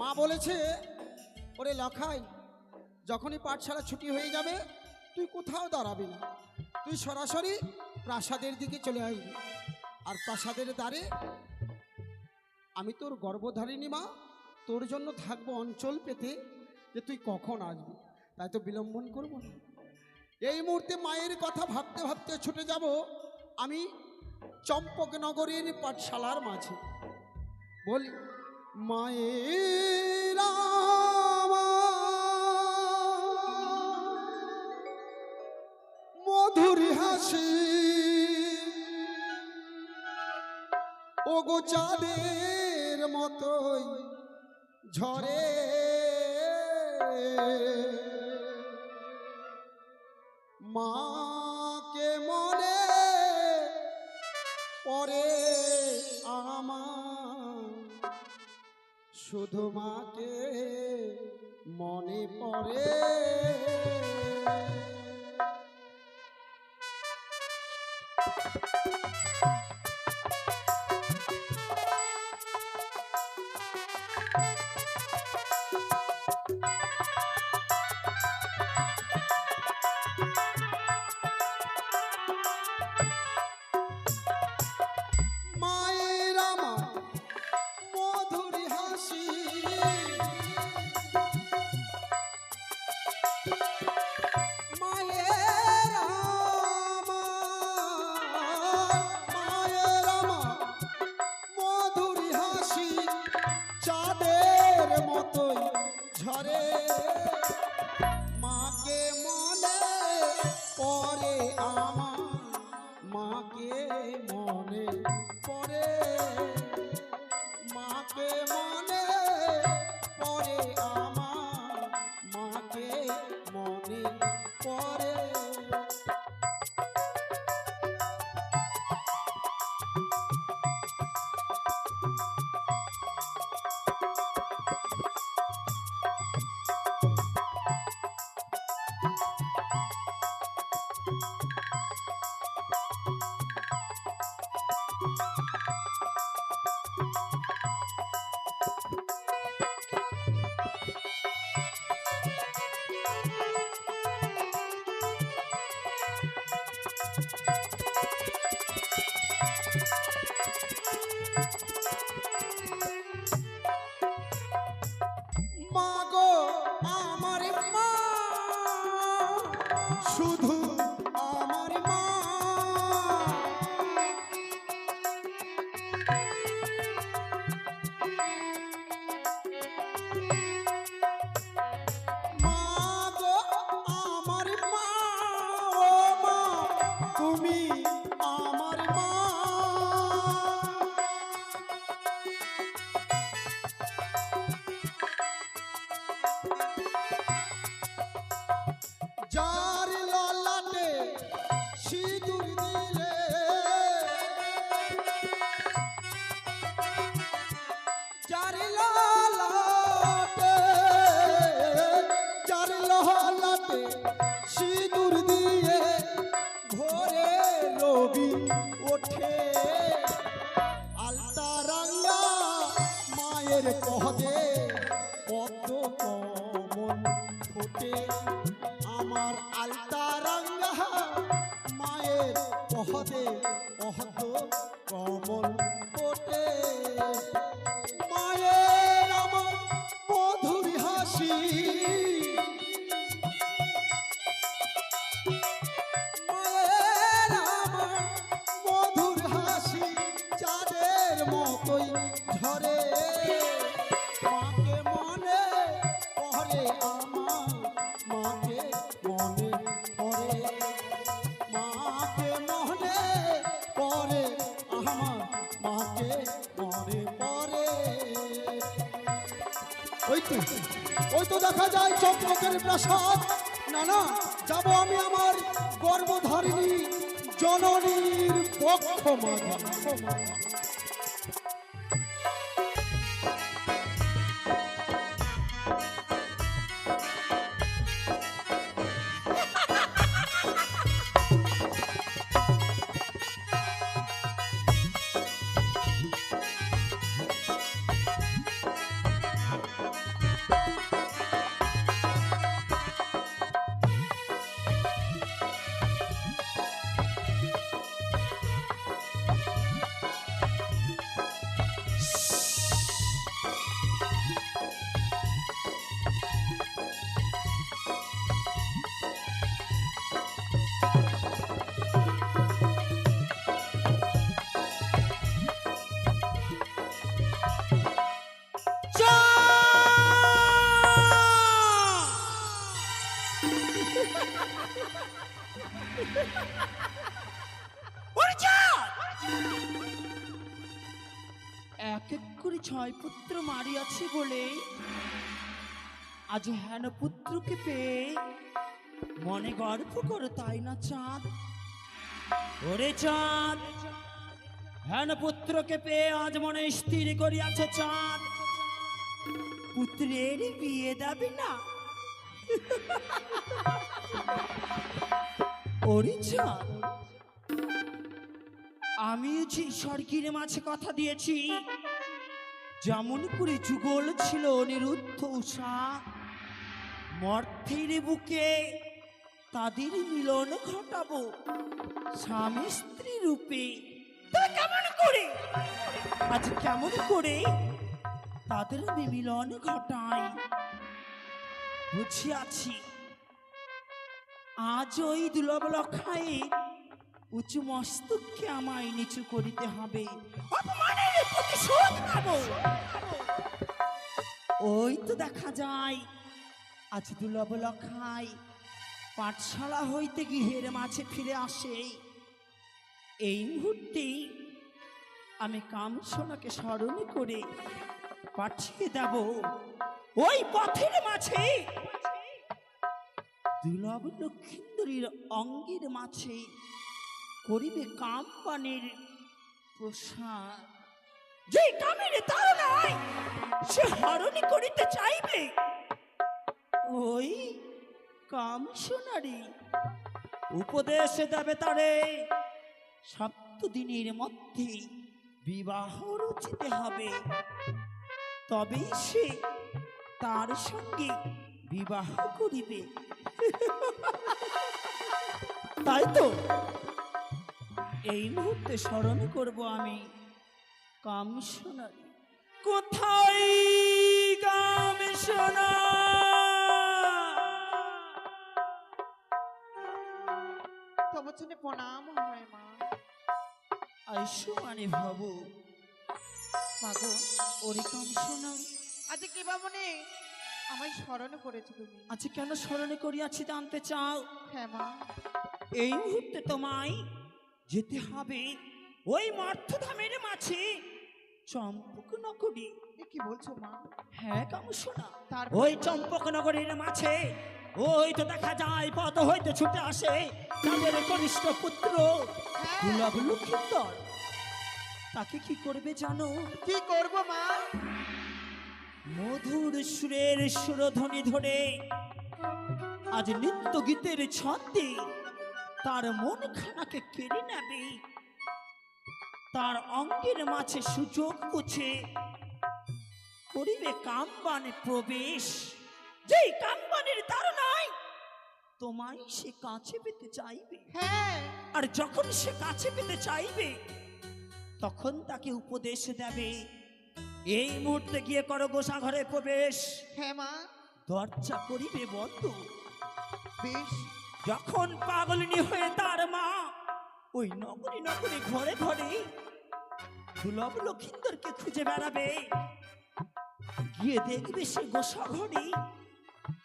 মা বলেছে, ওরে লখাই, যখনই পাঠশালা ছুটি হয়ে যাবে, তুই কোথাও দাঁড়াবি না। তুই সরাসরি প্রাসাদের দিকে চলে আসবি। আর প্রাসাদের দ্বারে আমি তোর গর্ভধারিণী মা, তোর জন্য থাকব অঞ্চল পেতে যে তুই কখন আসবি। তাই তো বিলম্বন করব না। এই মুহূর্তে মায়ের কথা ভাবতে ভাবতে ছুটে যাব আমি চম্পকনগরের পাঠশালার মাঝে। বলি মায়ের মধুর হাসি। চাঁদের মতোই ঝরে। মাকে মনে পরে শুধু মাকে মনে পড়ে। শুধু পদে কত কমল ফোটে মায়ের আমার মধুর হাসি মায়ের আমার মধুর হাসি চাঁদের মতোই ঝরে। মাকে তো দেখা যায় চম্পকের প্রাসাদ। না না যাব আমি আমার গর্ভধারিণী জননীর পক্ষ ছয় পুত্র মারিয়াছি বলে আজ হেন পুত্রকে পেয়ে মনে গর্ব করো তাই না চাঁদ? ওরে চাঁদ, হেন পুত্রকে পেয়ে আজ মনে স্থির করিয়াছ চাঁদ। পুত্রের বিয়ে দেবে না। ওরে চাঁদ আমিও যে স্বর্গের মাঝে কথা দিয়েছি যেমন করে যুগল ছিল অনিরুদ্ধ উষা, মর্থের বুকে তাদের মিলন ঘটাবো স্বামী স্ত্রী রূপে। কেমন করে? আজ কেমন করে তাদের আমি মিলন ঘটাই। বুঝিয়াছি, আজ ওই দুলভ লক্ষায় উঁচু মস্তককে আমায় নিচু করিতে হবে। অপমানের ওই তো দেখা যায়, আজ দুলভ লক্ষায় পাঠশালা হইতে গৃহের মাঝে ফিরে আসে। এই মুহূর্তে আমি কামসোনাকে স্মরণ করে পাঠিয়ে দেব ওই পথের মাঝে। দুর্লভ লক্ষিন্দরীর অঙ্গের মাঝে করিবে কাম পানের প্রসাদ। যে কামের তার নাই সে হরণি করিতে চাইবে। ওই কাম সোনারি উপদেশ দেবে তারে। সপ্ত দিনের মধ্যে বিবাহ রচিতে হবে। তবেই সে তার সঙ্গে বিবাহ করিবে। তাই তো? এই মুহূর্তে স্মরণ করব আমি। কাম সোনারি কোথায় কাম সোনা তোমার জন্য প্রণাম হয় মা। আইসো মানে ভাবু। মাগো ওরে কাম সোনা আজ কি বাবনে? আমায় স্মরণ করেছ তুমি। আজ কেন স্মরণে করিয়াছি জানতে চাও? হ্যাঁ মা। এই মুহূর্তে তোমায় যেতে হবে ওই মর্থধামের মাঝে। চম্পক নগরী। কি বলছো মা? হ্যাঁ কামসোনা তার ওই চম্পক নগরীর মাঝে ওই তো দেখা যায় পথ হইতে ছুটে আসে তাদের কনিষ্ঠ পুত্র হ্যাঁ, দুলভ লক্ষিন্দর। তাকে কি করবে জানো? কি করব মা? মধুর সুরের সুরধ্বনি ধরে আজ নিত্য গীতের ছন্দে তার মন খানাকে কেড়ে নেবে। তার অঙ্গের মাঝে সুযোগ বুঝে করিবে কামবানে প্রবেশ। যেই কামবানের নাই তোমায় সে কাছে পেতে চাইবে। হ্যাঁ। আর যখন সে কাছে পেতে চাইবে তখন তাকে উপদেশ দেবে। এই মুহূর্তে গিয়ে করো গোসা ঘরে প্রবেশ। হ্যাঁ মা। দরজা করিবে বন্ধ। বেশ। যখন পাগলিনী হয়ে তার মা ওই নগরী নগরী ঘরে ঘরে দুলভ লক্ষিন্দরকে খুঁজে বেড়াবে। গিয়ে দেখবে সে গোসা ঘরে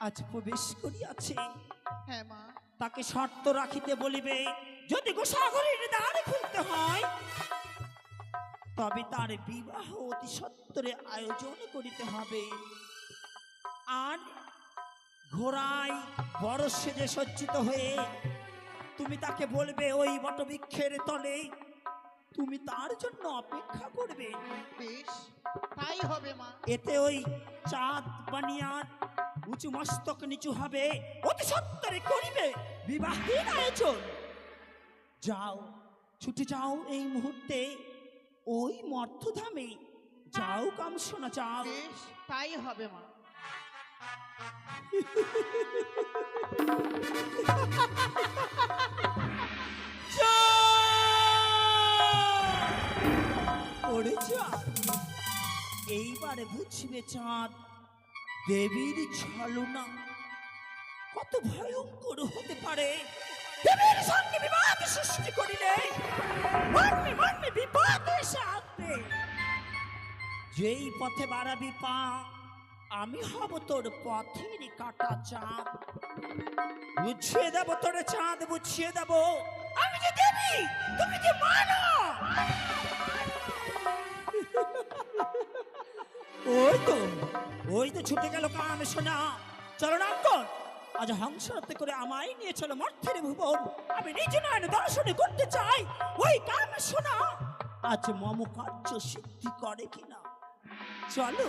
আজ প্রবেশ করিয়াছে। হ্যাঁ মা। তাকে শর্ত রাখিতে বলিবে যদি গোসাগরের দ্বার খুলতে হয় তবে তার বিবাহ অতি সত্তরে আয়োজন করিতে হবে। আর ঘোড়ায় বড় সেজে সজ্জিত হয়ে তুমি তাকে বলবে ওই বটবৃক্ষের তলে তুমি তার জন্য অপেক্ষা করবে। বেশ তাই হবে মা। এতে ওই চাঁদ বানিয়ার উঁচু মস্তক নিচু হবে অতি সত্তরে করিবে বিবাহের আয়োজন যাও ছুটে যাও এই মুহূর্তে ওই মর্থধামে। যাও কাম শোনা যাও। বেশ তাই হবে মা। এইবারে বুঝবে চাঁদ, দেবীর ছলনা কত ভয়ঙ্কর হতে পারে। দেবীর সঙ্গে বিবাদ সৃষ্টি করিলে মর্মে মর্মে বিপদ এসে আসবে। যেই পথে বাড়াবি পা আমি হব তোর পথের কাটা চাঁদ। বুঝিয়ে দেব তোর চাঁদ বুঝিয়ে দেব। আমি যে দেবী, তুমি যে মানো ওই তো ওই তো ছুটে গেল কান শোনা। চলো নাঙ্গন আজ হংসরতে করে আমায় নিয়ে চলো মর্থের ভুবন। আমি নিজ নয়ন দর্শনে করতে চাই। ওই কান শোনা, আজ মম কার্য সিদ্ধি করে কিনা? চলো